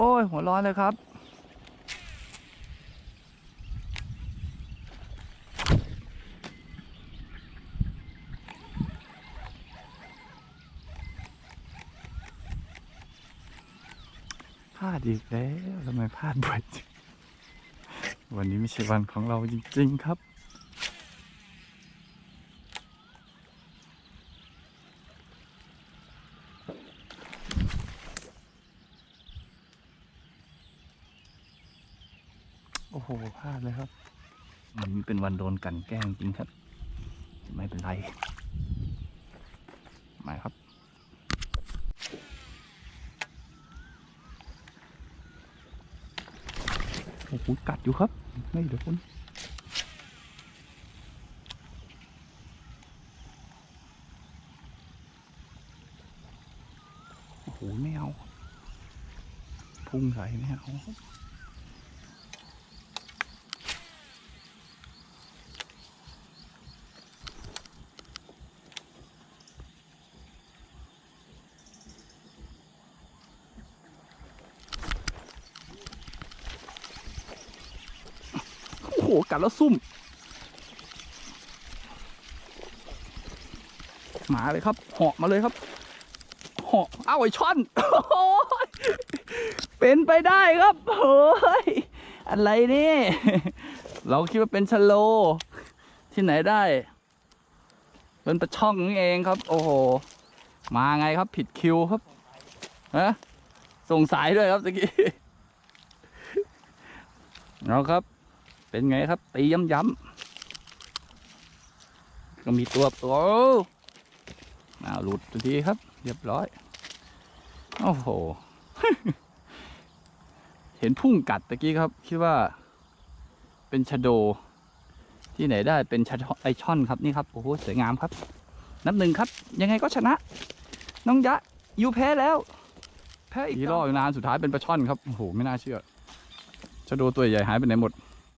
โอ้ย หัวร้อนเลยครับ พลาดอีกแล้วทำไมพลาดบ่อยจังวันนี้ไม่ใช่วันของเราจริง ๆ ครับ โอ้โหพลาดเลยครับวันนี้เป็นวันโดนกันแกล้งจริงครับ ไม่เป็นไรมาครับ โอ้โหกัดอยู่ครับ ไม่เดี๋ยวคนโอ้โหไม่เอา พุ่งใส่ไม่เอาครับ หกัดแล้วซุ่ม มาเลยครับ เหาะมาเลยครับ เหาะเอาไอ้ช่อนเป็นไปได้ครับเฮ้ยอะไรนี่ เราคิดว่าเป็นชะโล ที่ไหนได้ เป็นปลาช่องนี่เองครับ โอ้โห มาไงครับผิดคิวครับฮะส่งสายด้วยครับตะกี้ เอาครับ เป็นไงครับ ตีย้ำๆก็มีตัวตัวอ้าวหลุดทันทีครับ เรียบร้อย โอ้โห เห็นพุ่งกัดตะกี้ครับ คิดว่า เป็นชะโด ที่ไหนได้เป็นชะไอช่อนครับนี่ครับ โอ้โห สวยงามครับ นับหนึ่งครับ ยังไงก็ชนะ น้องยะ อยู่แพ้แล้ว แพ้อีกรอบอยู่นานสุดท้ายเป็นปลาช่อนครับ โอ้โห ไม่น่าเชื่อชะโดตัวใหญ่หายไปไหนหมด